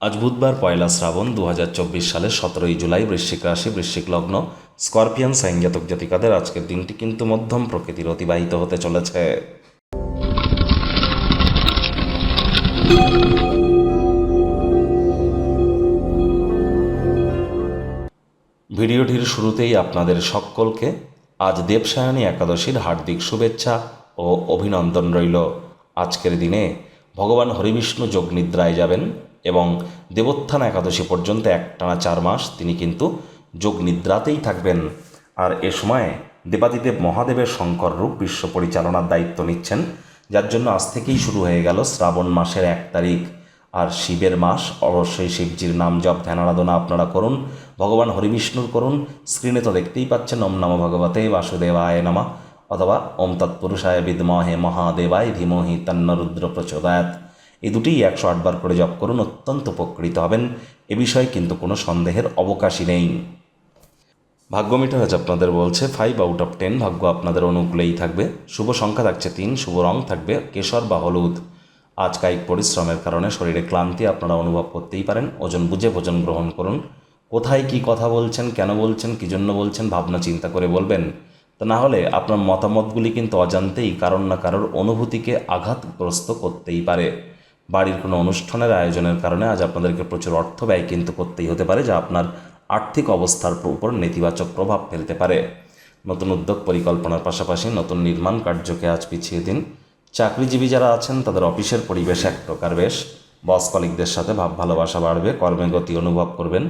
আজ বুধবার পয়লা শ্রাবণ দু হাজার চব্বিশ সালের সতেরোই জুলাই বৃশ্চিক রাশি, বৃশ্চিক লগ্ন, স্করপিয়ান সাইন জাতক জাতিকাদের আজকের দিনটি কিন্তু মধ্যম প্রকৃতির অতিবাহিত হতে চলেছে। ভিডিওটির শুরুতেই আপনাদের সকলকে আজ দেবসায়নী একাদশীর হার্দিক শুভেচ্ছা ও অভিনন্দন রইল। আজকের দিনে ভগবান হরিবিষ্ণু যোগ নিদ্রায় যাবেন। এবং দেবোত্থান একাদশী পর্যন্ত একটানা চার মাস তিনি কিন্তু যোগ নিদ্রাতেই থাকবেন। আর এ সময় দেবাদিদেব মহাদেবের শঙ্কর রূপ বিশ্ব পরিচালনার দায়িত্ব নিচ্ছেন, যার জন্য আজ থেকেই শুরু হয়ে গেল শ্রাবণ মাসের এক তারিখ। আর শিবের মাস, অবশ্যই শিবজির নাম জপ, ধ্যান আরাধনা আপনারা করুন, ভগবান হরিবিষ্ণুর করুন, স্ক্রিনে তো দেখতেই পাচ্ছেন, ওম নম ভগবতে বাসুদেবায় নমা। অথবা ওম তৎপুরুষায় বিদ্মহে মহাদেবায় ধীমহি তন্ন রুদ্র প্রচোদয়াত এই দুটিই একশো আটবার করে জপ করুন, অত্যন্ত উপকৃত হবেন। এ বিষয়ে কিন্তু কোনো সন্দেহের অবকাশই নেই। ভাগ্য মিটার আজ আপনাদের বলছে ফাইভ আউট অফ টেন ভাগ্য আপনাদের অনুকূলেই থাকবে। শুভ সংখ্যা থাকছে তিন, শুভ রং থাকবে কেশর বা হলুদ। আজ কায়িক পরিশ্রমের কারণে শরীরে ক্লান্তি আপনারা অনুভব করতেই পারেন। ওজন বুঝে ভোজন গ্রহণ করুন। কোথায় কি কথা বলছেন, কেন বলছেন, কী জন্য বলছেন, ভাবনা চিন্তা করে বলবেন। তা না হলে আপনার মতামতগুলি কিন্তু অজান্তেই কারণ না কারোর অনুভূতিকে আঘাতগ্রস্ত করতেই পারে। বাড়ির কোনো অনুষ্ঠানের আয়োজনের কারণে আজ আপনাদেরকে প্রচুর অর্থ ব্যয় কিন্তু করতেই হতে পারে, যা আপনার আর্থিক অবস্থার উপর নেতিবাচক প্রভাব ফেলতে পারে। নতুন উদ্যোগ পরিকল্পনার পাশাপাশি নতুন নির্মাণ কার্যকে আজ পিছিয়ে দিন। চাকরিজীবী যারা আছেন, তাদের অফিসের পরিবেশ এক প্রকার বেশ। বস কলিকদের সাথে ভাব ভালোবাসা বাড়বে, কর্মে গতি অনুভব করবেন।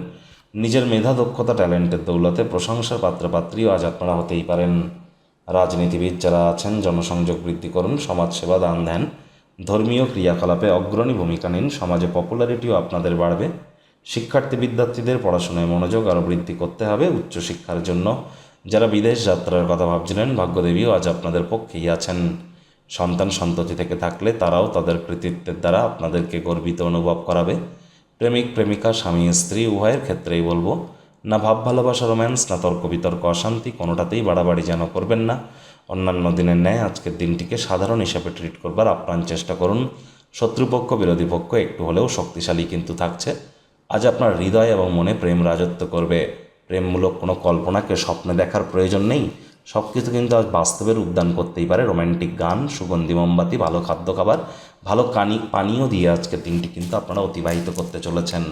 নিজের মেধা, দক্ষতা, ট্যালেন্টের দৌলতে প্রশংসার পাত্রপাত্রীও আজ আপনারা হতেই পারেন। রাজনীতিবিদ যারা আছেন, জনসংযোগ বৃদ্ধি করুন, সমাজসেবা দান দেন। ধর্মীয় ক্রিয়াকলাপে অগ্রণী ভূমিকা নিন, সমাজে পপুলারিটিও আপনাদের বাড়বে। শিক্ষার্থী বিদ্যার্থীদের পড়াশোনায় মনোযোগ আরও বৃদ্ধি করতে হবে উচ্চশিক্ষার জন্য। যারা বিদেশ যাত্রার কথা ভাবছিলেন, ভাগ্যদেবীও আজ আপনাদের পক্ষেই আছেন। সন্তান সন্ততি থেকে থাকলে তারাও তাদের কৃতিত্বের দ্বারা আপনাদেরকে গর্বিত অনুভব করাবে। প্রেমিক, প্রেমিকা, স্বামী, স্ত্রী, উভয়ের ক্ষেত্রেই বলব না ভাব, ভালোবাসা, রোম্যান্স, না তর্ক, বিতর্ক, অশান্তি, কোনোটাতেই বাড়াবাড়ি যেন করবেন না। অন্যান্য দিনের ন্যায় আজকের দিনটিকে সাধারণ হিসাবে ট্রিট করবার আপ্রাণ চেষ্টা করুন। শত্রুপক্ষ, বিরোধী পক্ষ একটু হলেও শক্তিশালী কিন্তু থাকছে। আজ আপনার হৃদয় এবং মনে প্রেম রাজত্ব করবে। প্রেমমূলক কোনো কল্পনাকে স্বপ্নে দেখার প্রয়োজন নেই। সব কিছু কিন্তু আজ বাস্তবের উদ্যান করতেই পারে। রোম্যান্টিক গান, সুগন্ধি, মোমবাতি, ভালো খাদ্য খাবার, ভালো কানি, পানীয় দিয়ে আজকের দিনটি কিন্তু আপনারা অতিবাহিত করতে চলেছেন।